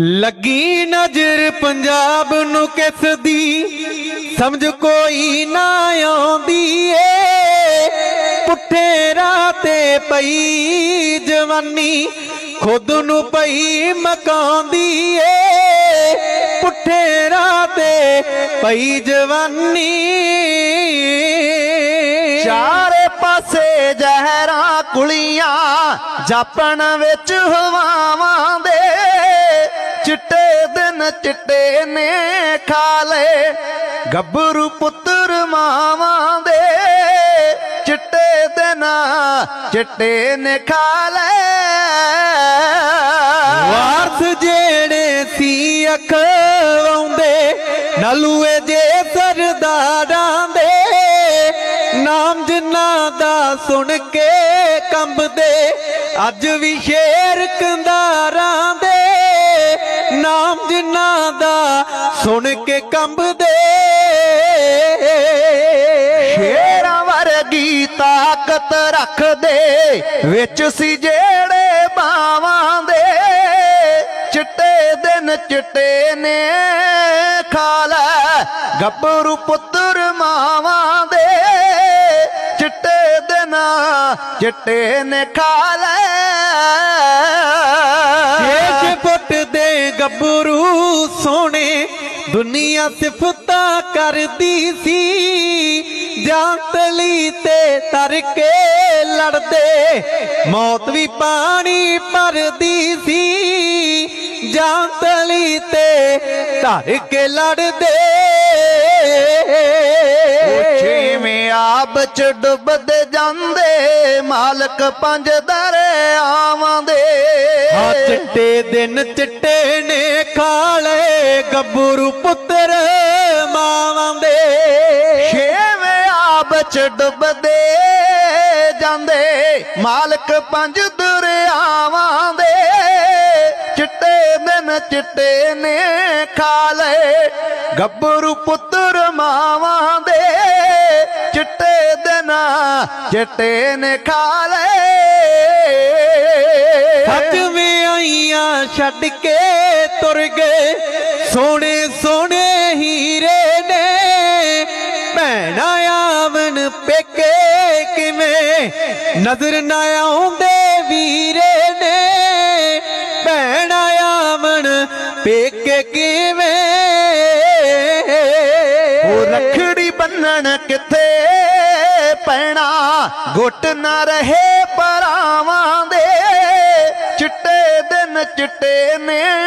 ਲੱਗੀ ਨਜ਼ਰ ਪੰਜਾਬ ਨੂੰ ਕਿਸ ਦੀ? ਸਮਝ ਕੋਈ ਨਾ ਆਉਂਦੀ ਏ। ਪੁੱਠੇ ਰਾਹ ਤੇ ਪਈ ਜਵਾਨੀ, ਖੁਦ ਨੂੰ ਪਈ ਮਕਾਉਂਦੀ ਏ। ਪੁੱਠੇ ਰਾਹ ਤੇ ਪਈ ਜਵਾਨੀ। ਚਾਰੇ ਪਾਸੇ ਜ਼ਹਿਰਾਂ, ਕੁਲੀਆਂ, ਜਾਪਣ ਵਿੱਚ ਹਵਾਵਾਂ ਦੇ ਚਿੱਟੇ ਦਿਨ ਚਿੱਟੇ ਨੇ ਖਾ ਲਏ। ਗੱਭਰੂ ਪੁੱਤਰ ਮਾਵਾਂ ਦੇ ਚਿੱਟੇ ਦਿਨ ਚਿੱਟੇ ਨੇ ਖਾ ਲਏ। ਵਾਰਸ ਜਿਹੜੇ ਸੀ ਅਖਵਾਉਂਦੇ ਨਲੂਏ ਜੇ ਸਰਦਾਰਾਂ ਦੇ। ਨਾਮ ਜਿਨ੍ਹਾਂ ਦਾ ਸੁਣ ਕੇ ਕੰਬਦੇ, ਅੱਜ ਵੀ ਸ਼ੇਰ ਕੰਦਾਰਾਂ ਦੇ। ਨਾਮ ਜਿਨ੍ਹਾਂ ਦਾ ਸੁਣ ਕੇ ਕੰਬਦੇ। ਸ਼ੇਰਾਂ ਵਰਗੀ ਤਾਕਤ ਰੱਖਦੇ, ਵਿੱਚ ਸੀ ਜਿਹੜੇ ਬਾਵਾਂ ਦੇ। ਚਿੱਟੇ ਦਿਨ ਚਿੱਟੇ ਨੇ ਖਾਲ ਗੱਭਰੂ ਪੁੱਤਰ ਮਾਵਾਂ ਦੇ। ਚਿੱਟੇ ਦਿਨ ਚਿੱਟੇ ਨੇ ਖਾਲ ਲੈ। ਛੇ ਦੇ ਗੱਭਰੂ ਸੋਹਣੇ ਦੁਨੀਆ ਸਿਫਤਾਂ ਕਰਦੀ ਸੀ। ਜਾਂਤਲੀ ਤੇ ਤਰ ਕੇ ਲੜਦੇ, ਮੌਤ ਵੀ ਪਾਣੀ ਭਰਦੀ ਸੀ। ਜਾਂਤਲੀ ਤੇ ਤਰ ਕੇ ਲੜਦੇ ਛੇਵੇਂ ਆਬ ਚ ਡੁੱਬਦੇ ਜਾਂਦੇ ਮਾਲਕ ਪੰਜ ਦਰਿਆਵਾਂ ਦੇ ਆ ਚਿੱਟੇ ਦਿਨ ਚਿੱਟੇ ਨੇ ਖਾਲੇ ਗੱਭਰੂ ਪੁੱਤਰ ਮਾਵਾਂ ਦੇ ਛੇਵੇਂ ਆਬ ਚ ਡੁੱਬਦੇ ਜਾਂਦੇ ਮਾਲਕ ਪੰਜ ਦਰਿਆਵਾਂ ਦੇ ਚਿੱਟੇ ਦਿਨ ਚਿੱਟੇ ਨੇ ਖਾ ਲਏ। ਗੱਭਰੂ ਪੁੱਤਰ ਮਾਵਾਂ ਦੇ ਚਿੱਟੇ ਦਿਨ ਚਿੱਟੇ ਨੇ ਖਾ ਲਏ। ਸੱਜਵੇਂ ਆਈਆਂ ਛੱਡ ਕੇ ਤੁਰ ਗਏ। ਸੋਹਣੇ ਸੋਹਣੇ ਹੀਰੇ ਨੇ। ਭੈਣਾ ਆਵਣ ਪੇਕੇ ਕਿਵੇਂ? ਨਜ਼ਰ ਨਾ ਆਉਂਦੇ ਵੀਰੇ ਨੇ। ਪੇਕੇ ਕਿਵੇਂ? ਉਹ ਰਖੜੀ ਬੰਨਣ ਕਿੱਥੇ ਪੈਣਾ? ਗੁੱਟ ਨਾ ਰਹੇ ਪਰਾਵਾਂ ਦੇ, ਚਿੱਟੇ ਦਿਨ ਚਿੱਟੇ ਨੇ।